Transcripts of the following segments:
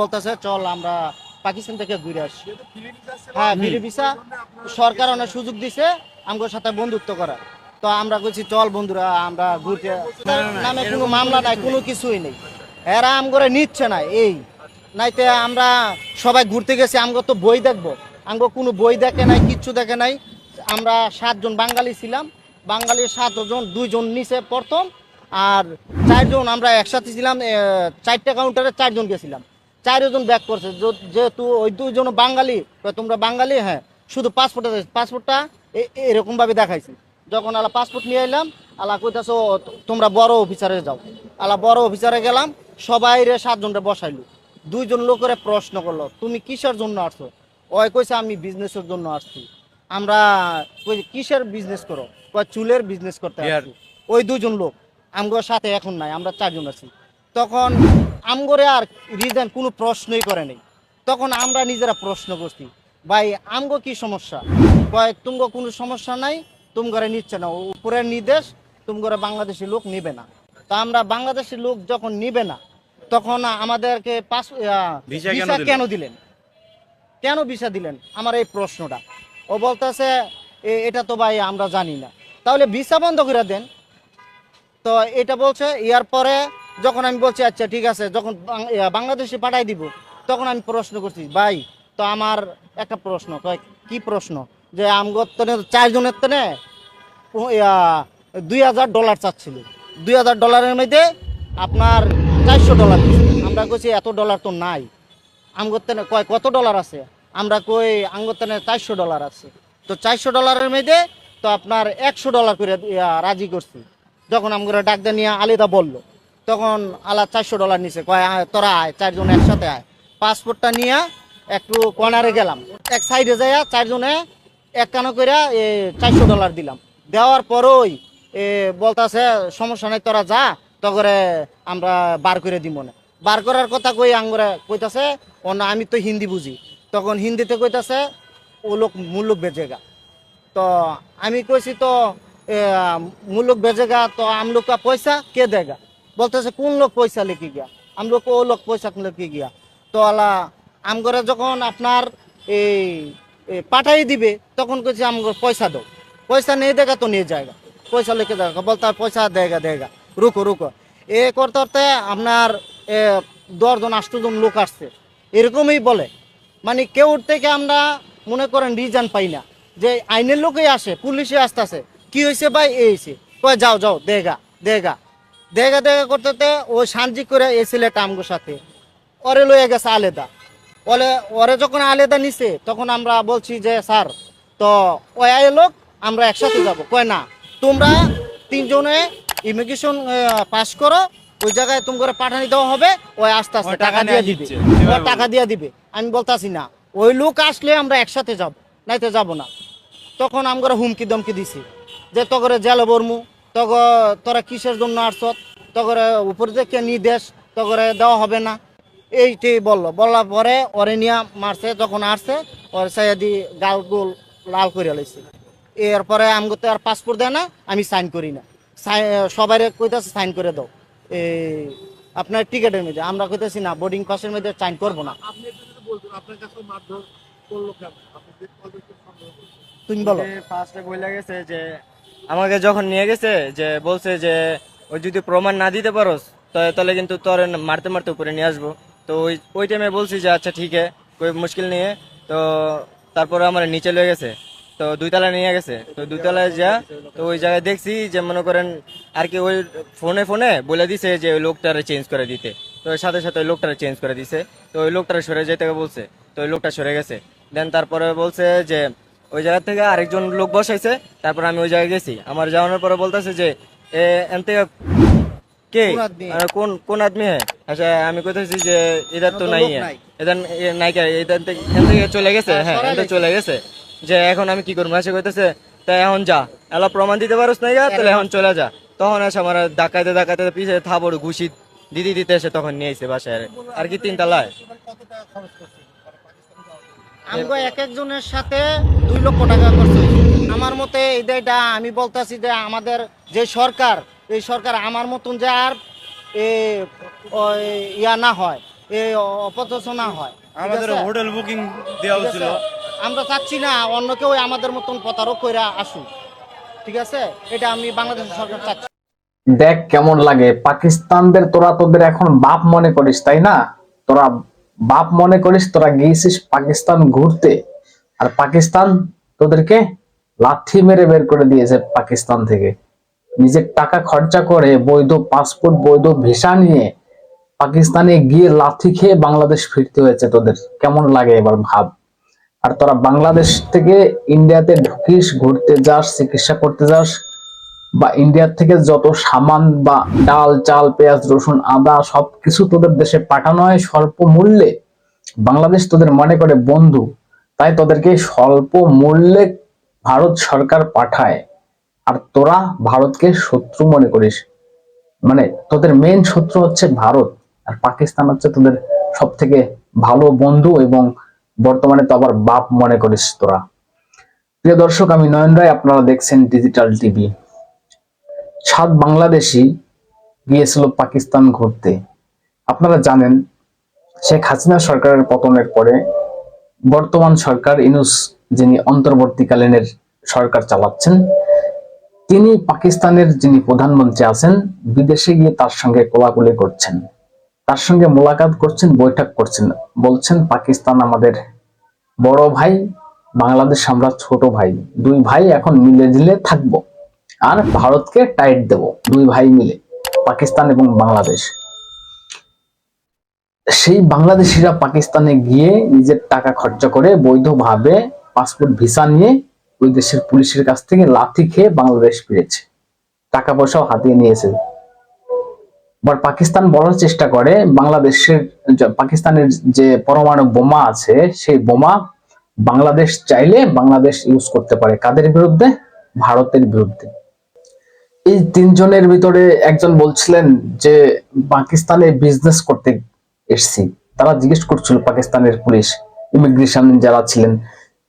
বলতেছে চল আমরা পাকিস্তান থেকে ঘুরে আসি। হ্যাঁ ফ্রি ভিসা সরকার অনেক সুযোগ দিছে আমার সাথে বন্ধুত্ব করা তো আমরা কইছি চল বন্ধুরা আমরা ঘুরতে নামে কোনো মামলা নাই। কোনো কিছুই নেই। এরা আম করে নিচ্ছে না এই। নাইতে আমরা সবাই ঘুরতে গেছি আমগো তো বই দেখব। আমগো কোনো বই দেখে নাই কিচ্ছু দেখে নাই। আমরা সাতজন বাঙালি ছিলাম। বাঙালির সাতজন দুইজন নিচে প্রথম আর চারজন আমরা একসাথে ছিলাম চারটা কাউন্টারে চারজন গেছিলাম। চারজন ব্যাক করছে। যেহেতু ওই দুইজন বাঙালি তোমরা বাঙালি হ্যাঁ শুধু পাসপোর্টটা পাসপোর্টটা এরকম ভাবে দেখাইছি। যখন আলা পাসপোর্ট নিয়ে এলাম আলা কইতাছো তোমরা বড় অফিসারে যাও। আলা বড় অফিসারে গেলাম সবাই রে সাতজনরে বসাইলো। দুইজন লোকের প্রশ্ন করল তুমি কিসের জন্য আসছো? ওই কইছে আমি বিজনেসের জন্য আসছি। আমরা কিসের বিজনেস করো? চুলের বিজনেস করতে. ওই দুজন লোক আমগোর সাথে এখন নাই আমরা চারজন আছি। তখন আমগরে আর রিজন কোনো প্রশ্নই করে নেই। তখন আমরা নিজেরা প্রশ্ন করছি ভাই আমগো কি সমস্যা? কয় তুমগো কোনো সমস্যা নাই তুম ঘরে নিচ্ছে না। উপরের নির্দেশ তুম ঘরে বাংলাদেশি লোক নিবে না। তা আমরা বাংলাদেশি লোক যখন নিবে না তখন আমাদেরকে পাস ভিসা কেন দিলেন? কেন ভিসা দিলেন? আমার এই প্রশ্নটা। ও বলতেছে এটা তো ভাই আমরা জানি না। তাহলে ভিসা বন্ধ করে দেন। তো এটা বলছে ইয়ার পরে যখন আমি বলছি আচ্ছা ঠিক আছে। যখন বাংলাদেশে পাঠাই দিব, তখন আমি প্রশ্ন করছি, ভাই, তো আমার একটা প্রশ্ন কি প্রশ্ন? যে আমগর তনে চারজনের তনে দুই হাজার ডলার চাচ্ছিল। দুই হাজার ডলারের মধ্যে আপনার চারশো ডলার। আমরা কইছি, এত ডলার তো নাই। আমগত্তানে কয়, কত ডলার আছে? আমরা কই আঙ্গত্তানে চারশো ডলার আছে। তো চারশো ডলারের মধ্যে তো আপনার একশো ডলার করে রাজি করছি। যখন আমরা ডাকতে নিয়ে আলিদা বলল তখন আলা চারশো ডলার নিছে। কয় তোরা আয় চারজন একসাথে আয়। পাসপোর্টটা নিয়ে একটু কর্নারে গেলাম। এক সাইডে যাইয়া চারজনে এক কানো করে চারশো ডলার দিলাম। দেওয়ার পরই বলতাছে সমস্যা নাই তোরা যা তগরে আমরা বার করে দিব না। বার করার কথা কই আঙ্গরে কইতাছে ও না আমি তো হিন্দি বুঝি। তখন হিন্দিতে কইতাছে ও লোক মুল্লুক বেচেগা তো আমি কইছি তো এ, মুল্লুক বেচেগা তো আম লোক পয়সা কে দেगा বলতেছে, কোন লোক পয়সা লিখে গিয়া? আমরা ও লোক পয়সা লিখি গিয়া? তো আলা আমগরা যখন আপনার এই পাঠাই দিবে, তখন কইছে আমগর পয়সা দাও। পয়সা নিয়ে দেখা তো নিয়ে যায়গা। পয়সা লিখে দেখা বলতে পয়সা দেয়গা দেয়গা। রুকো রুকো। এ করতে করতে আপনার দশজন আষ্টজন লোক আসছে। এরকমই বলে। মানে কেউ থেকে আমরা মনে করেন রিজান পাই না যে আইনের লোকই আসে পুলিশে আসতে আসে কি হয়েছে ভাই? এই হয়েছে যাও যাও দেগা দেগা দেগা দেগা করতে ও সানজি করে এই ছেলেটা আমগোর সাথে। ওরে লয়ে গেছে আলেদা। ওরে ওরে যখন আলেদা নিছে তখন আমরা বলছি যে স্যার তো ওই আয় লোক আমরা একসাথে যাব। কয় না তোমরা তিনজনে ইমিগ্রেশন পাস করো। ওই জায়গায় তোমাকে পাঠানি দেওয়া হবে। ওই আস্তে আস্তে টাকা দিয়ে দিবে। টাকা দিয়ে দিবে। আমি বলতাছি না ওই লোক আসলে আমরা একসাথে যাব নাইতে যাব না। তখন আমরা হুমকি দমকি দিছি যে তগরে জেলে বরমু তগ তোরা কিসের জন্য আসছ? তগরে উপরে যে কে নির্দেশ তগরে দেওয়া হবে না। এইটাই বলল। বলার পরে ওরে নিয়ে মারছে যখন আসছে ওর সাইদি গাল গোল লাল করে লাইছে। এরপরে আমগো তো আর পাসপোর্ট দেয় না আমি সাইন করি না। সবাই কইতাছে সাইন করে দাও। এই আপনার টিকেটের মধ্যে আমরা কইতেছি না বোর্ডিং পাসের মধ্যে সাইন করব না? তুমি বলো। ফার্স্টে গেছে যে আমাকে যখন নিয়ে গেছে, যে বলছে যে, ওই যদি প্রমাণ না দিতে পারোস তাহলে কিন্তু তোর মারতে মারতে উপরে নিয়ে আসব। তো ওই ওই টাইমে বলছি যে আচ্ছা ঠিক আছে মুশকিল নিয়ে। তো তারপরে আমার নিচে লয়ে গেছে। তো দুই তলায় নিয়ে গেছে। তো দুই তলায় যা, তো ওই জায়গায় দেখছি যে, মনে করেন, আর কি ওই ফোনে ফোনে বলে দিছে যে, ওই লোকটারে চেঞ্জ করে দিতে। তো সাথে সাথে ওই লোকটারে চেঞ্জ করে দিছে। তো ওই লোকটারে সরে যেতে বলছে। তো ওই লোকটা সরে গেছে। দেন তারপরে বলছে যে ওই জায়গা থেকে আরেকজন লোক বসাইছে তারপর আমি ওই জায়গায় গেছি। আমার যাওয়ানোর পরে বলতেছে যে এন থেকে কে? কোন কোন আদমি হ্যাঁ আচ্ছা আমি কইতেছি যে এদের তো তো নাই হ্যাঁ। এদের নাই। কে এদের থেকে চলে গেছে? হ্যাঁ, হ্যাঁ লাইছে। চলে গেছে। যে এখন আমি কি করব? এসে কইতেছে তাই এখন যা এলা প্রমাণ দিতে পারোস না গা তাহলে এখন চলে যা। তখন এসে আমার ডাকাইতে ডাকাইতে পিছে থাবড় ঘুষি দিদি দিতে এসে তখন নিয়ে এসে বাসায়। আর কি তিন যাওয়ার এক একজনের সাথে দুই লক্ষ টাকা করছে আমার মতে এটা আমি বলতাছি যে আমাদের যে সরকার এই সরকার আমার মতন যে আর ইয়া না হয় এই অপচনা হয় আমাদের হোটেল বুকিং দেওয়া হয়েছিল। আমরা চাচ্ছি না অন্য কেউ আমাদের মতন প্রতারক কইরা আসুক ঠিক আছে? এটা আমি বাংলাদেশ সরকার চাচ্ছি। দেখ কেমন লাগে পাকিস্তানদের তোরা তোদের এখন বাপ মনে করিস তাই না? তোরা বাপ মনে করিস, তোরা গিয়েছিস পাকিস্তান ঘুরতে, আর পাকিস্তান তোদেরকে লাথি মেরে বের করে দিয়েছে পাকিস্তান থেকে। নিজের টাকা খরচা করে বৈধ পাসপোর্ট, বৈধ ভিসা নিয়ে পাকিস্তানে গিয়ে লাথি খেয়ে বাংলাদেশ ফিরতে হয়েছে তোদের। কেমন লাগে এবার ভাব? আর তোরা বাংলাদেশ থেকে ইন্ডিয়াতে ঢুকিস, ঘুরতে যাস, চিকিৎসা করতে যাস বা ইন্ডিয়ার থেকে যত সামান বা ডাল, চাল, পেঁয়াজ, রসুন, আদা সবকিছু তোদের দেশে পাঠানো হয় স্বল্প মূল্যে। বাংলাদেশ তোদের মনে করে, বন্ধু, তাই তোদেরকে স্বল্প মূল্যে ভারত সরকার পাঠায়। আর তোরা ভারতকে শত্রু মনে করিস। মানে তোদের মেন শত্রু হচ্ছে ভারত। আর পাকিস্তান হচ্ছে তোদের সব থেকে ভালো বন্ধু এবং বর্তমানে তো আবার বাপ মনে করিস তোরা। প্রিয় দর্শক, আমি নয়ন রায়, আপনারা দেখছেন ডিজিটাল টিভি সাত বাংলাদেশি গিয়েছিল পাকিস্তান ঘুরতে। আপনারা জানেন, শেখ হাসিনা সরকারের পতনের পরে বর্তমান সরকার ইনুস, যিনি অন্তর্বর্তীকালীনের সরকার চালাচ্ছেন, তিনি পাকিস্তানের যিনি প্রধানমন্ত্রী আছেন, বিদেশে গিয়ে তার সঙ্গে কোলাকুলি করছেন। তার সঙ্গে মোলাকাত করছেন, বৈঠক করছেন। বলছেন, পাকিস্তান আমাদের বড় ভাই, বাংলাদেশ আমরা ছোট ভাই। দুই ভাই এখন মিলে ঝিলে থাকব। আর ভারতকে টাইট দেব দুই ভাই মিলে, পাকিস্তান এবং বাংলাদেশ। সেই বাংলাদেশিরা পাকিস্তানে গিয়ে নিজের টাকা খরচা করে বৈধভাবে পাসপোর্ট ভিসা নিয়ে ওই দেশের পুলিশের কাছ থেকে লাথি খেয়ে বাংলাদেশ ফিরেছে। টাকা পয়সাও হাতিয়ে নিয়েছে। এবার পাকিস্তান বলার চেষ্টা করে, বাংলাদেশের পাকিস্তানের যে পরমাণু বোমা আছে, সেই বোমা বাংলাদেশ চাইলে বাংলাদেশ ইউজ করতে পারে। কাদের বিরুদ্ধে? ভারতের বিরুদ্ধে। এই তিনজনের ভিতরে একজন বলছিলেন যে, পাকিস্তানে বিজনেস করতে এসছি। তারা জিজ্ঞেস করছিল পাকিস্তানের পুলিশ ইমিগ্রেশন যারা ছিলেন,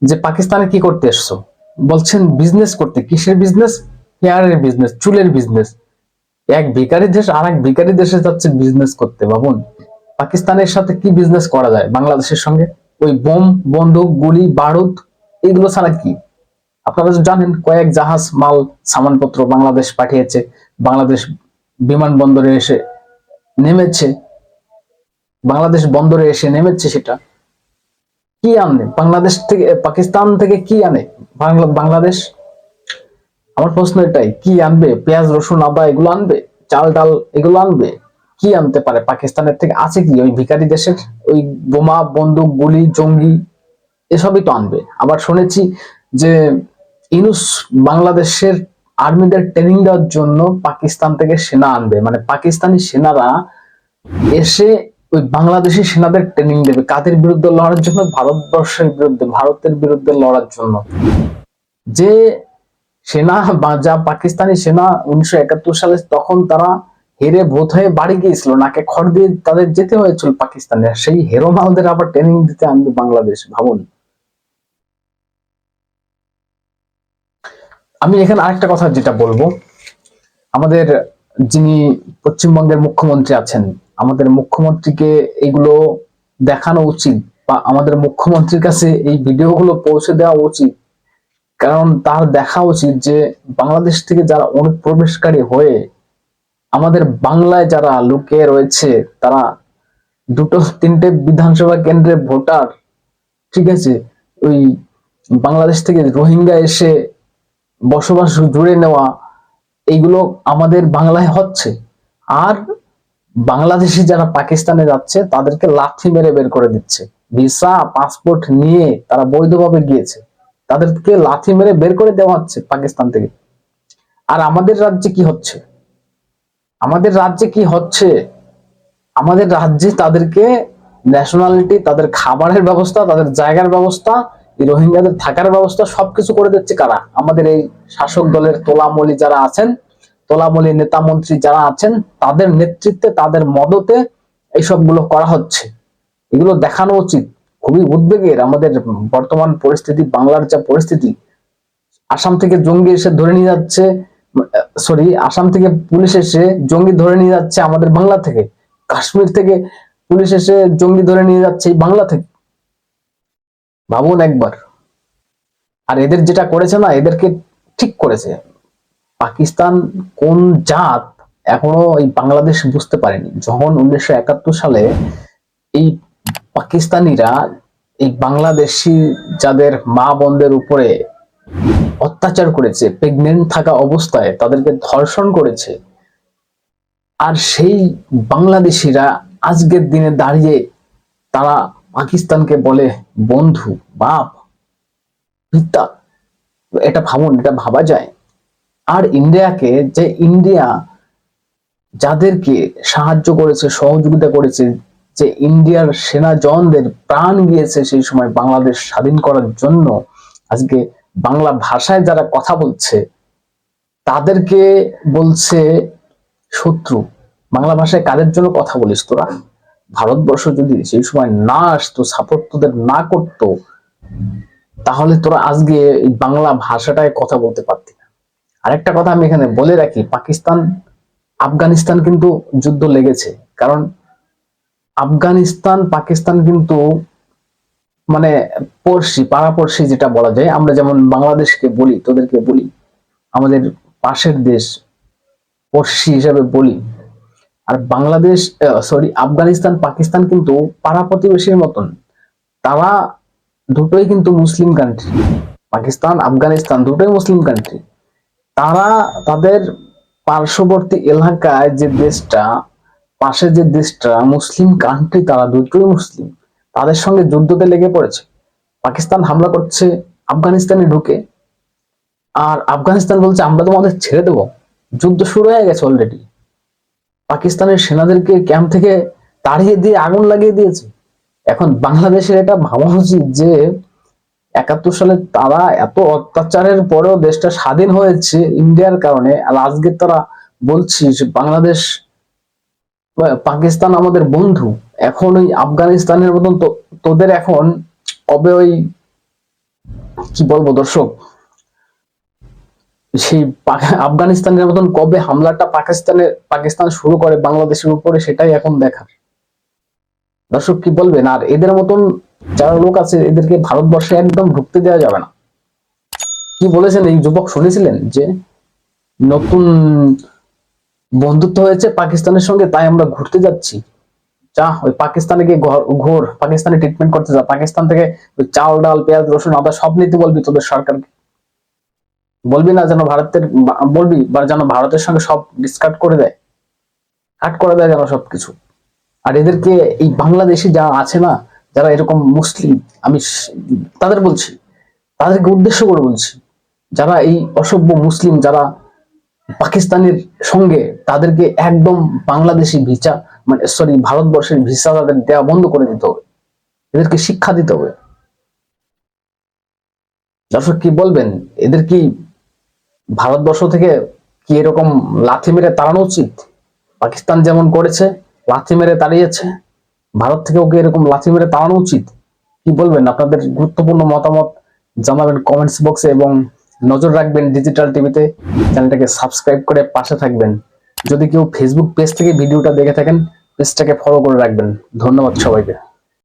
যে, পাকিস্তানে কি করতে এসছো? বলছেন বিজনেস করতে। কিসের বিজনেস হেয়ারের বিজনেস চুলের বিজনেস এক ভিকারি দেশ আর এক ভিকারি দেশে যাচ্ছে বিজনেস করতে ভাবুন পাকিস্তানের সাথে কি বিজনেস করা যায় বাংলাদেশের সঙ্গে? ওই বোম, বন্দুক, গুলি, বারুদ, এগুলো ছাড়া কি? আপনারা জানেন, কয়েক জাহাজ মাল, সামানপত্র বাংলাদেশ পাঠিয়েছে, বাংলাদেশ বিমানবন্দরে এসে নেমেছে। বাংলাদেশ বন্দরে এসে নেমেছে সেটা। কি আনে? বাংলাদেশ থেকে, পাকিস্তান থেকে কি আনে? বাংলাদেশ? আমার প্রশ্ন এটাই, কি আনবে? পেঁয়াজ, রসুন, আদা, এগুলো আনবে? চাল, ডাল, এগুলো আনবে? কি আনতে পারে? পাকিস্তানের থেকে আছে কি? ওই ভিখারি দেশের ওই বোমা, বন্দুক, গুলি, জঙ্গি, এসবই তো আনবে। আবার শুনেছি যে ইনুস বাংলাদেশের আর্মিদের ট্রেনিং দেওয়ার জন্য পাকিস্তান থেকে সেনা আনবে। মানে পাকিস্তানি সেনারা এসে ওই বাংলাদেশি সেনাদের ট্রেনিং দেবে। কাদের বিরুদ্ধে লড়ার জন্য? ভারতবর্ষের বিরুদ্ধে, ভারতের বিরুদ্ধে লড়ার জন্য। যে সেনা বা যা পাকিস্তানি সেনা উনিশশো একাত্তর সালে তখন তারা হেরে ভূত হয়ে বাড়ি গিয়েছিল, নাকে খড় দিয়ে তাদের যেতে হয়েছিল পাকিস্তানে। সেই হেরো মালদের আবার ট্রেনিং দিতে আনবে বাংলাদেশ, ভাবুন। আমি এখানে আরেকটা কথা যেটা বলব। আমাদের যিনি পশ্চিমবঙ্গের মুখ্যমন্ত্রী আছেন, আমাদের মুখ্যমন্ত্রীকে এগুলো দেখানো উচিত বা আমাদের মুখ্যমন্ত্রীর কাছে এই ভিডিওগুলো পৌঁছে দেওয়া উচিত। কারণ তার দেখা উচিত যে বাংলাদেশ থেকে যারা অনুপ্রবেশকারী হয়ে আমাদের বাংলায় যারা লুকিয়ে রয়েছে, তারা দুটো তিনটে বিধানসভা কেন্দ্রে ভোটার, ঠিক আছে? ওই বাংলাদেশ থেকে রোহিঙ্গা এসে বসবাস জুড়ে নেওয়া, এইগুলো আমাদের বাংলায় হচ্ছে। আর বাংলাদেশি যারা পাকিস্তানে যাচ্ছে, তাদেরকে লাথি মেরে বের করে দিচ্ছে। ভিসা, পাসপোর্ট নিয়ে তারা বৈধভাবে গিয়েছে। তাদেরকে লাথি মেরে বের করে দেওয়া হচ্ছে পাকিস্তান থেকে। আর আমাদের রাজ্যে কি হচ্ছে? আমাদের রাজ্যে কি হচ্ছে? আমাদের রাজ্যে তাদেরকে ন্যাশনালিটি তাদের খাবারের ব্যবস্থা, তাদের জায়গার ব্যবস্থা রোহিঙ্গাদের থাকার ব্যবস্থা সবকিছু করে দিচ্ছে কারা? আমাদের এই শাসক দলের তোলামলি যারা আছেন, তোলামলি নেতা মন্ত্রী যারা আছেন, তাদের নেতৃত্বে, তাদের মদতে এই সবগুলো করা হচ্ছে। এগুলো দেখানো উচিত। খুবই উদ্বেগের আমাদের বর্তমান পরিস্থিতি, বাংলার যা পরিস্থিতি, আসাম থেকে জঙ্গি এসে ধরে নিয়ে যাচ্ছে, সরি, আসাম থেকে পুলিশ এসে জঙ্গি ধরে নিয়ে যাচ্ছে আমাদের বাংলা থেকে। কাশ্মীর থেকে পুলিশ এসে জঙ্গি ধরে নিয়ে যাচ্ছে বাংলা থেকে। ভাবুন একবার। আর এদের যেটা করেছে না, এদেরকে ঠিক করেছে। পাকিস্তান কোন জাত এখনও এই বাংলাদেশ বুঝতে পারেনি। যখন উনিশশো একাত্তর সালে এই পাকিস্তানিরা এই বাংলাদেশি যাদের মা বোনদের উপরে অত্যাচার করেছে প্রেগনেন্ট থাকা অবস্থায় তাদেরকে ধর্ষণ করেছে, আর সেই বাংলাদেশিরা আজকের দিনে দাঁড়িয়ে তারা পাকিস্তানকে বলে বন্ধু, বাপ, পিতা, এটা ভাবুন, এটা ভাবা যায়। আর ইন্ডিয়াকে, যে ইন্ডিয়া যাদেরকে সাহায্য করেছে, সহযোগিতা করেছে, যে ইন্ডিয়ার সেনা জওয়ানদের প্রাণ গিয়েছে সেই সময় বাংলাদেশ স্বাধীন করার জন্য, আজকে বাংলা ভাষায় যারা কথা বলছে, তাদেরকে বলছে শত্রু। বাংলা ভাষায় কাদের জন্য কথা বলিস তোরা? ভারতবর্ষ যদি সেই সময় না আসতো সাপোর্ট তোদের না করতো, তাহলে তোরা আজকে এই বাংলা ভাষাটায় কথা বলতে পারতি না। আরেকটা কথা আমি এখানে বলে রাখি, পাকিস্তান, আফগানিস্তান কিন্তু যুদ্ধ লেগেছে। কারণ আফগানিস্তান, পাকিস্তান কিন্তু মানে পড়শি পাড়াপড়শি যেটা বলা যায়, আমরা যেমন বাংলাদেশকে বলি, তোদেরকে বলি, আমাদের পাশের দেশ পড়শি হিসাবে বলি আর বাংলাদেশ সরি আফগানিস্তান, পাকিস্তান কিন্তু পাড়া প্রতিবেশীর মতন। তারা দুটোই কিন্তু মুসলিম কান্ট্রি পাকিস্তান, আফগানিস্তান দুটোই মুসলিম কান্ট্রি তারা তাদের পার্শ্ববর্তী এলাকায় যে দেশটা, পাশে যে দেশটা, মুসলিম কান্ট্রি তারা দুটোই মুসলিম। তাদের সঙ্গে যুদ্ধতে লেগে পড়েছে। পাকিস্তান হামলা করছে, আফগানিস্তানে ঢুকে। আর আফগানিস্তান বলছে, আমরা তোমাদের ছেড়ে দেবো। যুদ্ধ শুরু হয়ে গেছে অলরেডি পাকিস্তানের সেনাদেরকে ক্যাম্প থেকে তাড়িয়ে দিয়ে আগুন লাগিয়ে দিয়েছে। এখন বাংলাদেশের এটা ভাবা উচিত যে একাত্তর সালে তারা এত অত্যাচারের পরেও দেশটা স্বাধীন হয়েছে ইন্ডিয়ার কারণে, আর আজকে তারা বলছি যে বাংলাদেশ পাকিস্তান আমাদের বন্ধু। এখন ওই আফগানিস্তানের মতন তোদের এখন কবে ওই কি বলব দর্শক? সেই আফগানিস্তানের মতন কবে হামলাটা পাকিস্তানের, পাকিস্তান শুরু করে বাংলাদেশের উপরে সেটাই এখন দেখার। দর্শক কি বলবেন? আর এদের মতন যারা লোক আছে, এদেরকে ভারতবর্ষে একদম ঢুকতে দেওয়া যাবে না। কি বলেছেন এই যুবক শুনেছিলেন যে নতুন বন্ধুত্ব হয়েছে পাকিস্তানের সঙ্গে, তাই আমরা ঘুরতে যাচ্ছি। যা, ওই পাকিস্তানে গিয়ে ঘর- পাকিস্তানে ট্রিটমেন্ট করতে যা, পাকিস্তান থেকে চাল, ডাল, পেঁয়াজ, রসুন, আদা সব নিতে বলবি তোদের সরকারকে। বলবি না যেন ভারতের, বলবি, বা যেন ভারতের সঙ্গে সব ডিসকাট করে দেয়? কাট করে দেয় যেন সবকিছু। আর এদেরকে, এই বাংলাদেশি যারা আছে না, যারা এরকম মুসলিম, আমি তাদের বলছি, তাদেরকে উদ্দেশ্য করে বলছি, যারা এই অসভ্য মুসলিম, যারা পাকিস্তানের সঙ্গে তাদেরকে একদম বাংলাদেশি ভিসা মানে সরি ভারতবর্ষের ভিসা তাদের দেওয়া বন্ধ করে দিতে হবে। এদেরকে শিক্ষা দিতে হবে। দর্শক কি বলবেন? এদের কি ভারতবর্ষ থেকে কি এরকম লাথি মেরে তাড়ানো উচিত? পাকিস্তান যেমন করেছে, লাথি মেরে তাড়িয়েছে, ভারত থেকেও কি এরকম লাথি মেরে তাড়ানো উচিত? কি বলবেন? আপনাদের গুরুত্বপূর্ণ মতামত জানাবেন কমেন্টস বক্সে এবং নজর রাখবেন ডিজিটাল টিভিতে চ্যানেলটাকে সাবস্ক্রাইব করে পাশে থাকবেন। যদি কেউ ফেসবুক পেজ থেকে ভিডিওটা দেখে থাকেন পেজটাকে ফলো করে রাখবেন। ধন্যবাদ সবাইকে।